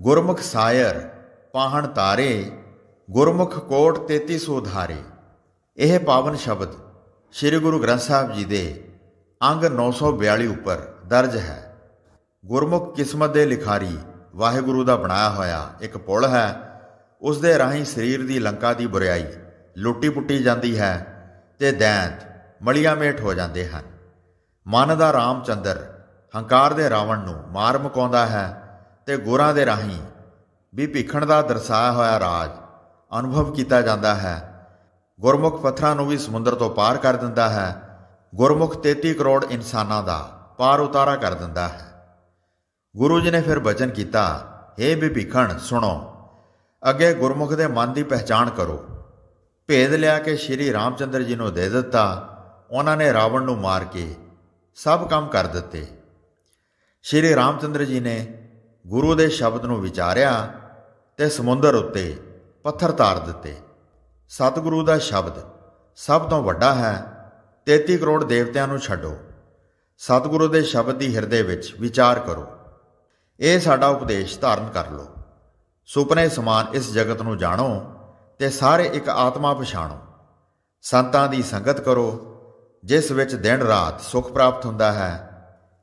ਗੁਰਮੁਖ ਸਾਇਰ, ਪਾਹਣ ਤਾਰੇ, ਗੁਰਮੁਖ ਕੋਟ 3300 ਧਾਰੇ। ਇਹ ਪਾਵਨ ਸ਼ਬਦ ਸ੍ਰੀ ਗੁਰੂ ਗ੍ਰੰਥ ਸਾਹਿਬ ਜੀ ਦੇ ਅੰਗ 942 ਉੱਪਰ ਦਰਜ ਹੈ। ਗੁਰਮੁਖ ਕਿਸਮਤ ਦੇ ਲਿਖਾਰੀ ਵਾਹਿਗੁਰੂ ਦਾ ਬਣਾਇਆ ਹੋਇਆ ਇੱਕ ਪੁਲ ਹੈ। ਉਸ ਦੇ ਰਾਹੀਂ ਸਰੀਰ ਦੀ ਲੰਕਾ ਦੀ ਬੁਰਾਈ ਲੁੱਟੀ ਪੁੱਟੀ ਜਾਂਦੀ ਹੈ ਤੇ ਦੈਂਤ ਮਲੀਆਂ ਮੇਟ ਹੋ ਜਾਂਦੇ ਹਨ। ਮਨ ਦਾ ਰਾਮਚੰਦਰ ਹੰਕਾਰ ਦੇ ਰਾਵਣ ਨੂੰ ਮਾਰ ਮੁਕਾਉਂਦਾ ਹੈ ਤੇ ਗੁਰਾਂ ਦੇ ਰਾਹੀਂ ਵੀ ਭੀਖਣ ਦਾ ਦਰਸਾਇਆ ਹੋਇਆ ਰਾਜ ਅਨੁਭਵ ਕੀਤਾ ਜਾਂਦਾ ਹੈ। ਗੁਰਮੁਖ ਪੱਥਰਾਂ ਨੂੰ ਵੀ ਸਮੁੰਦਰ ਤੋਂ ਪਾਰ ਕਰ ਦਿੰਦਾ ਹੈ। ਗੁਰਮੁਖ 33 ਕਰੋੜ ਇਨਸਾਨਾਂ ਦਾ ਪਾਰ ਉਤਾਰਾ ਕਰ ਦਿੰਦਾ ਹੈ। ਗੁਰੂ ਜੀ ਨੇ ਫਿਰ ਬਚਨ ਕੀਤਾ हे ਵਿਭੀਖਣ ਸੁਣੋ ਅੱਗੇ ਗੁਰਮੁਖ ਦੇ ਮਨ ਦੀ ਪਹਿਚਾਣ ਕਰੋ। ਭੇਦ ਲਿਆ ਕੇ ਸ਼੍ਰੀ ਰਾਮਚੰਦਰ ਜੀ ਨੂੰ ਦੇ ਦਿੱਤਾ। ਉਹਨਾਂ ਨੇ ਰਾਵਣ ਨੂੰ ਮਾਰ ਕੇ ਸਭ ਕੰਮ ਕਰ ਦਿੱਤੇ। ਸ਼੍ਰੀ ਰਾਮਚੰਦਰ ਜੀ ਨੇ ਗੁਰੂ ਦੇ ਸ਼ਬਦ ਨੂੰ ਵਿਚਾਰਿਆ ਤੇ ਸਮੁੰਦਰ ਉੱਤੇ ਪੱਥਰ ਤਾਰ ਦਿੱਤੇ। ਸਤਿਗੁਰੂ ਦਾ ਸ਼ਬਦ ਸਭ ਤੋਂ ਵੱਡਾ ਹੈ। 33 ਕਰੋੜ ਦੇਵਤਿਆਂ ਨੂੰ ਛੱਡੋ। ਸਤਿਗੁਰੂ ਦੇ ਸ਼ਬਦ ਦੀ ਹਿਰਦੇ ਵਿੱਚ ਵਿਚਾਰ ਕਰੋ। ਇਹ ਸਾਡਾ ਉਪਦੇਸ਼ ਧਾਰਨ ਕਰ ਲਓ। ਸੁਪਨੇ ਸਮਾਨ ਇਸ ਜਗਤ ਨੂੰ ਜਾਣੋ ਤੇ ਸਾਰੇ ਇੱਕ ਆਤਮਾ ਪਛਾਣੋ। ਸੰਤਾਂ ਦੀ ਸੰਗਤ ਕਰੋ, ਜਿਸ ਵਿੱਚ ਦਿਨ ਰਾਤ ਸੁਖ ਪ੍ਰਾਪਤ ਹੁੰਦਾ ਹੈ।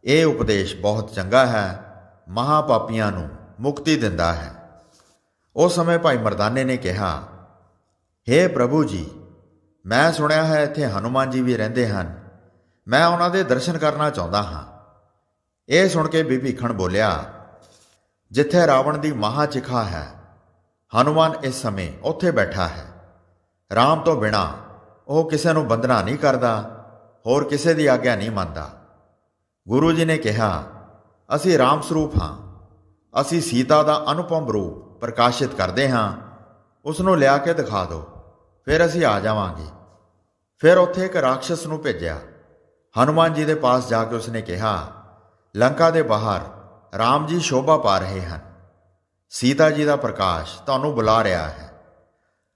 ਇਹ ਉਪਦੇਸ਼ ਬਹੁਤ ਚੰਗਾ ਹੈ, ਮਹਾਪਾਪੀਆਂ ਨੂੰ ਮੁਕਤੀ ਦਿੰਦਾ ਹੈ। ਉਸ ਸਮੇਂ ਭਾਈ ਮਰਦਾਨੇ ਨੇ ਕਿਹਾ हे ਪ੍ਰਭੂ ਜੀ, ਮੈਂ ਸੁਣਿਆ ਹੈ ਇੱਥੇ ਹਨੂਮਾਨ ਜੀ ਵੀ ਰਹਿੰਦੇ ਹਨ। ਮੈਂ ਉਹਨਾਂ ਦੇ ਦਰਸ਼ਨ ਕਰਨਾ ਚਾਹੁੰਦਾ ਹਾਂ। ਇਹ ਸੁਣ ਕੇ ਵਿਭੀਖਣ ਬੋਲਿਆ ਜਿੱਥੇ ਰਾਵਣ ਦੀ ਮਹਾਚਿਖਾ ਹੈ, ਹਨੂਮਾਨ ਇਸ ਸਮੇਂ ਉੱਥੇ ਬੈਠਾ ਹੈ। ਰਾਮ ਤੋਂ ਬਿਨਾ ਉਹ ਕਿਸੇ ਨੂੰ ਬੰਦਨਾ ਨਹੀਂ ਕਰਦਾ, ਹੋਰ ਕਿਸੇ ਦੀ ਆਗਿਆ ਨਹੀਂ ਮੰਨਦਾ। ਗੁਰੂ ਜੀ ਨੇ ਕਿਹਾ, ਅਸੀਂ ਰਾਮ ਸਰੂਪ ਹਾਂ। ਅਸੀਂ ਸੀਤਾ ਦਾ ਅਨੁਪਮ ਰੂਪ ਪ੍ਰਕਾਸ਼ਿਤ ਕਰਦੇ ਹਾਂ। ਉਸ ਨੂੰ ਲਿਆ ਕੇ ਦਿਖਾ ਦਿਓ। ਫਿਰ ਅਸੀਂ ਆ ਜਾਵਾਂਗੇ। ਫਿਰ ਉੱਥੇ ਇੱਕ ਰਾਖਸ਼ਸ ਨੂੰ ਭੇਜਿਆ। ਹਨੂਮਾਨ ਜੀ ਦੇ ਪਾਸ ਜਾ ਕੇ ਉਸਨੇ ਕਿਹਾ, ਲੰਕਾ ਦੇ ਬਾਹਰ ਰਾਮ ਜੀ ਸ਼ੋਭਾ ਪਾ ਰਹੇ ਹਨ। ਸੀਤਾ ਜੀ ਦਾ ਪ੍ਰਕਾਸ਼ ਤੁਹਾਨੂੰ ਬੁਲਾ ਰਿਹਾ ਹੈ।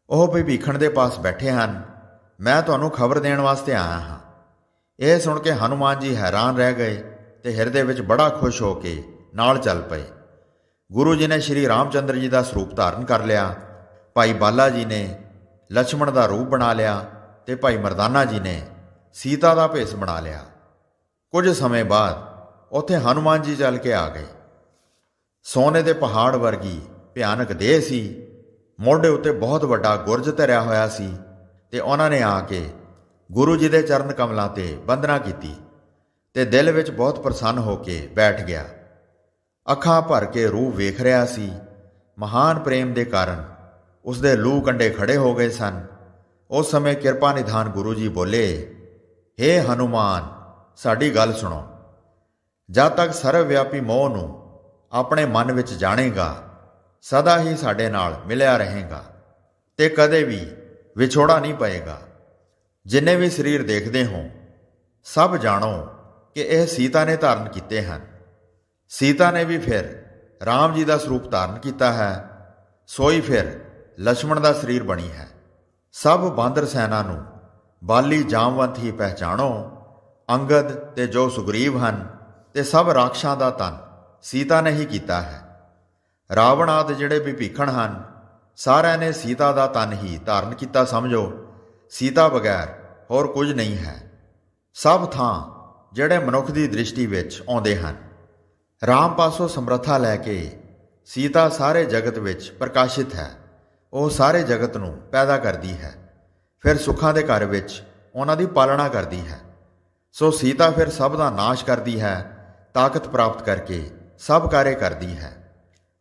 ਉਹ ਭੀਖਣ ਦੇ ਪਾਸ ਬੈਠੇ ਹਨ। ਮੈਂ ਤੁਹਾਨੂੰ ਖਬਰ ਦੇਣ ਵਾਸਤੇ ਆਇਆ ਹਾਂ। ਇਹ ਸੁਣ ਕੇ ਹਨੂਮਾਨ ਜੀ ਹੈਰਾਨ ਰਹਿ ਗਏ ਤੇ ਹਿਰਦੇ ਵਿੱਚ ਬੜਾ ਖੁਸ਼ ਹੋ ਕੇ ਨਾਲ ਚੱਲ ਪਏ। ਗੁਰੂ ਜੀ ਨੇ ਸ਼੍ਰੀ ਰਾਮਚੰਦਰ ਜੀ ਦਾ ਸਰੂਪ ਧਾਰਨ ਕਰ ਲਿਆ। ਭਾਈ ਬਾਲਾ ਜੀ ਨੇ ਲక్ష్మణ ਦਾ ਰੂਪ ਬਣਾ ਲਿਆ ਤੇ ਭਾਈ ਮਰਦਾਨਾ ਜੀ ਨੇ ਸੀਤਾ ਦਾ ਭੇਸ ਬਣਾ ਲਿਆ। ਕੁਝ ਸਮੇਂ ਬਾਅਦ ਉੱਥੇ ਹਨੂਮਾਨ ਜੀ ਚੱਲ ਕੇ ਆ ਗਏ। ਸੋਨੇ ਦੇ ਪਹਾੜ ਵਰਗੀ ਭਿਆਨਕ ਦੇਹ ਸੀ। ਮੋਢੇ ਉੱਤੇ ਬਹੁਤ ਵੱਡਾ ਗੁਰਜ ਧਰਿਆ ਹੋਇਆ ਸੀ ਤੇ ਉਹਨਾਂ ਨੇ ਆ ਕੇ ਗੁਰੂ ਜੀ ਦੇ ਚਰਨ ਕਮਲਾਂ ਤੇ ਬੰਦਨਾ ਕੀਤੀ ਤੇ ਦਿਲ ਵਿੱਚ ਬਹੁਤ ਪ੍ਰਸੰਨ ਹੋ ਕੇ ਬੈਠ ਗਿਆ। ਅੱਖਾਂ ਭਰ ਕੇ ਰੂਹ ਵੇਖ ਰਿਹਾ ਸੀ। ਮਹਾਨ ਪ੍ਰੇਮ ਦੇ ਕਾਰਨ ਉਸ ਦੇ ਲੂ ਕੰਡੇ ਖੜੇ ਹੋ ਗਏ ਸਨ। ਉਸ ਸਮੇਂ ਕਿਰਪਾ ਨਿਧਾਨ ਗੁਰੂ ਜੀ ਬੋਲੇ हे ਹਨੂਮਾਨ, ਸਾਡੀ ਗੱਲ ਸੁਣੋ। ਜਦ ਤੱਕ ਸਰਵ ਵਿਆਪੀ ਮੋਹ ਨੂੰ ਆਪਣੇ ਮਨ ਵਿੱਚ ਜਾਣੇਗਾ, ਸਦਾ ਹੀ ਸਾਡੇ ਨਾਲ ਮਿਲਿਆ ਰਹੇਗਾ ਤੇ ਕਦੇ ਵੀ ਵਿਛੋੜਾ ਨਹੀਂ ਪਏਗਾ। ਜਿੰਨੇ ਵੀ ਸਰੀਰ ਦੇਖਦੇ ਹੋ, ਸਭ ਜਾਣੋ ਕਿ ਇਹ ਸੀਤਾ ਨੇ ਧਾਰਨ ਕੀਤੇ ਹਨ। ਸੀਤਾ ਨੇ ਵੀ ਫਿਰ ਰਾਮ ਜੀ ਦਾ ਸਰੂਪ ਧਾਰਨ ਕੀਤਾ ਹੈ, ਸੋਈ ਫਿਰ ਲక్ష్మణ ਦਾ ਸਰੀਰ ਬਣੀ ਹੈ। ਸਭ ਬਾਂਦਰ ਸੈਨਾ ਨੂੰ ਬਾਲੀ ਜਾਮਵੰਤ ਹੀ ਪਹਿਚਾਣੋ, ਅੰਗਦ ਤੇ ਜੋ ਸੁਗਰੀਵ ਹਨ ਤੇ ਸਭ ਰਾਖਸ਼ਾਂ ਦਾ ਤਨ ਸੀਤਾ ਨੇ ਹੀ ਕੀਤਾ ਹੈ। ਰਾਵਣ ਆਦਿ ਜਿਹੜੇ ਵਿਭੀਖਣ ਹਨ, ਸਾਰਿਆਂ ਨੇ ਸੀਤਾ ਦਾ ਤਨ ਹੀ ਧਾਰਨ ਕੀਤਾ ਸਮਝੋ। ਸੀਤਾ ਬਗੈਰ ਹੋਰ ਕੁਝ ਨਹੀਂ ਹੈ। ਸਭ ਥਾਂ ਜਿਹੜੇ ਮਨੁੱਖ ਦੀ ਦ੍ਰਿਸ਼ਟੀ ਵਿੱਚ ਆਉਂਦੇ ਹਨ। ਰਾਮ ਪਾਸੋਂ ਸਮਰੱਥਾ ਲੈ ਕੇ ਸੀਤਾ ਸਾਰੇ ਜਗਤ ਵਿੱਚ ਪ੍ਰਕਾਸ਼ਿਤ ਹੈ। ਉਹ ਸਾਰੇ ਜਗਤ ਨੂੰ ਪੈਦਾ ਕਰਦੀ ਹੈ। ਫਿਰ ਸੁੱਖਾਂ ਦੇ ਘਰ ਵਿੱਚ ਉਹਨਾਂ ਦੀ ਪਾਲਣਾ ਕਰਦੀ ਹੈ। ਸੋ ਸੀਤਾ ਫਿਰ ਸਭ ਦਾ ਨਾਸ਼ ਕਰਦੀ ਹੈ ਤਾਕਤ ਪ੍ਰਾਪਤ ਕਰਕੇ ਸਭ ਕਾਰੇ ਕਰਦੀ ਹੈ।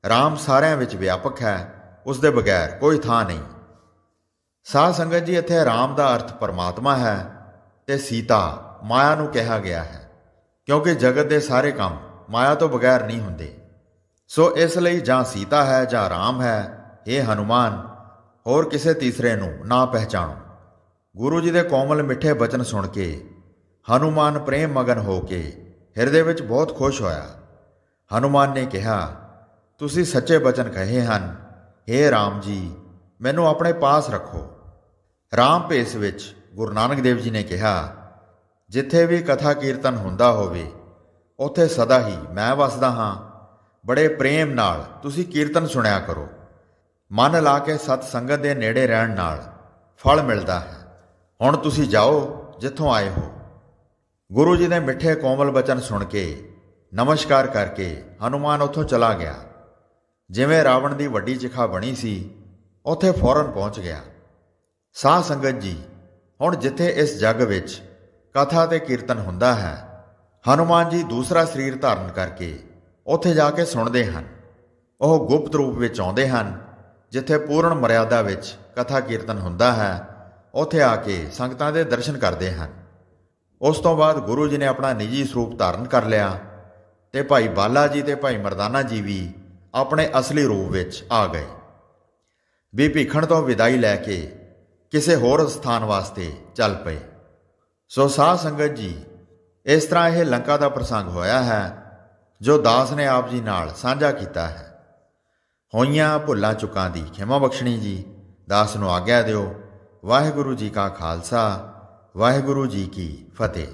RAM ਸਾਰਿਆਂ ਵਿੱਚ ਵਿਆਪਕ ਹੈ, ਉਸ ਦੇ ਬਗੈਰ ਕੋਈ ਥਾਂ ਨਹੀਂ। ਸਾਧ ਸੰਗਤ ਜੀ, ਇੱਥੇ RAM ਦਾ ਅਰਥ ਪਰਮਾਤਮਾ ਹੈ ਤੇ ਸੀਤਾ ਮਾਇਆ ਨੂੰ ਕਿਹਾ ਗਿਆ ਹੈ, ਕਿਉਂਕਿ ਜਗਤ ਦੇ ਸਾਰੇ ਕੰਮ ਮਾਇਆ ਤੋਂ ਬਗੈਰ ਨਹੀਂ ਹੁੰਦੇ। ਸੋ ਇਸ ਲਈ ਜਾਂ ਸੀਤਾ ਹੈ ਜਾਂ RAM ਹੈ ਇਹ ਹਨੂਮਾਨ, ਹੋਰ ਕਿਸੇ ਤੀਸਰੇ ਨੂੰ ਨਾ ਪਹਿਚਾਣੋ। ਗੁਰੂ ਜੀ ਦੇ ਕੋਮਲ ਮਿੱਠੇ ਬਚਨ ਸੁਣ ਕੇ, ਹਨੂਮਾਨ ਪ੍ਰੇਮ ਮਗਨ ਹੋ ਕੇ ਹਿਰਦੇ ਵਿੱਚ ਬਹੁਤ ਖੁਸ਼ ਹੋਇਆ। ਹਨੂਮਾਨ ਨੇ ਕਿਹਾ, ਤੁਸੀਂ ਸੱਚੇ ਬਚਨ ਕਹੇ ਹਨ हे RAM ਜੀ, ਮੈਨੂੰ ਆਪਣੇ ਪਾਸ ਰੱਖੋ। ਰਾਮ ਭੇਸ ਵਿੱਚ ਗੁਰੂ ਨਾਨਕ ਦੇਵ ਜੀ ਨੇ ਕਿਹਾ, ਜਿੱਥੇ ਵੀ ਕਥਾ ਕੀਰਤਨ ਹੁੰਦਾ ਹੋਵੇ, ਉੱਥੇ ਸਦਾ ਹੀ ਮੈਂ ਵਸਦਾ ਹਾਂ। ਬੜੇ ਪ੍ਰੇਮ ਨਾਲ ਤੁਸੀਂ ਕੀਰਤਨ ਸੁਣਿਆ ਕਰੋ। ਮਨ ਲਾ ਕੇ ਸਤ ਸੰਗਤ ਦੇ ਨੇੜੇ ਰਹਿਣ ਨਾਲ ਫਲ ਮਿਲਦਾ ਹੈ। ਹੁਣ ਤੁਸੀਂ ਜਾਓ, ਜਿੱਥੋਂ ਆਏ ਹੋ। ਗੁਰੂ ਜੀ ਦੇ ਮਿੱਠੇ ਕੋਮਲ ਬਚਨ ਸੁਣ ਕੇ, ਨਮਸਕਾਰ ਕਰਕੇ ਹਨੂਮਾਨ ਉੱਥੋਂ ਚਲਾ ਗਿਆ। ਜਿਵੇਂ ਰਾਵਣ ਦੀ ਵੱਡੀ ਚਿਖਾ ਬਣੀ ਸੀ, ਉੱਥੇ ਫੌਰਨ ਪਹੁੰਚ ਗਿਆ। ਸਾਧ ਸੰਗਤ ਜੀ, ਹੁਣ ਜਿੱਥੇ ਇਸ ਜੱਗ ਵਿੱਚ ਕਥਾ ਤੇ ਕੀਰਤਨ ਹੁੰਦਾ ਹੈ, ਹਨੂਮਾਨ ਜੀ ਦੂਸਰਾ ਸਰੀਰ ਧਾਰਨ ਕਰਕੇ ਉੱਥੇ ਜਾ ਕੇ ਸੁਣਦੇ ਹਨ। ਉਹ ਗੁਪਤ ਰੂਪ ਵਿੱਚ ਆਉਂਦੇ ਹਨ, ਜਿੱਥੇ ਪੂਰਨ ਮਰਿਆਦਾ ਵਿੱਚ ਕਥਾ ਕੀਰਤਨ ਹੁੰਦਾ ਹੈ, ਉੱਥੇ ਆ ਕੇ ਸੰਗਤਾਂ ਦੇ ਦਰਸ਼ਨ ਕਰਦੇ ਹਨ। ਉਸ ਤੋਂ ਬਾਅਦ ਗੁਰੂ ਜੀ ਨੇ ਆਪਣਾ ਨਿੱਜੀ ਸਰੂਪ ਧਾਰਨ ਕਰ ਲਿਆ ਤੇ ਭਾਈ ਬਾਲਾ ਜੀ ਤੇ ਭਾਈ ਮਰਦਾਨਾ ਜੀ ਵੀ ਆਪਣੇ ਅਸਲੀ ਰੂਪ ਵਿੱਚ ਆ ਗਏ। ਵੀ ਭੀਖਣ ਤੋਂ ਵਿਦਾਈ ਲੈ ਕੇ ਕਿਸੇ ਹੋਰ ਸਥਾਨ ਵਾਸਤੇ ਚੱਲ ਪਏ। ਸੋ ਸਾਧ ਸੰਗਤ ਜੀ, ਇਸ ਤਰ੍ਹਾਂ ਇਹ ਲੰਕਾ ਦਾ ਪ੍ਰਸੰਗ ਹੋਇਆ ਹੈ, ਜੋ ਦਾਸ ਨੇ ਆਪ ਜੀ ਨਾਲ ਸਾਂਝਾ ਕੀਤਾ ਹੈ। ਹੋਈਆਂ ਭੁੱਲਾਂ ਚੁੱਕਾਂ ਦੀ ਖਿਮਾ ਬਖਸ਼ਣੀ ਜੀ, ਦਾਸ ਨੂੰ ਆਗਿਆ ਦਿਓ, ਵਾਹਿਗੁਰੂ ਜੀ ਕਾ ਖਾਲਸਾ। ਵਾਹਿਗੁਰੂ ਜੀ ਕੀ ਫਤਿਹ।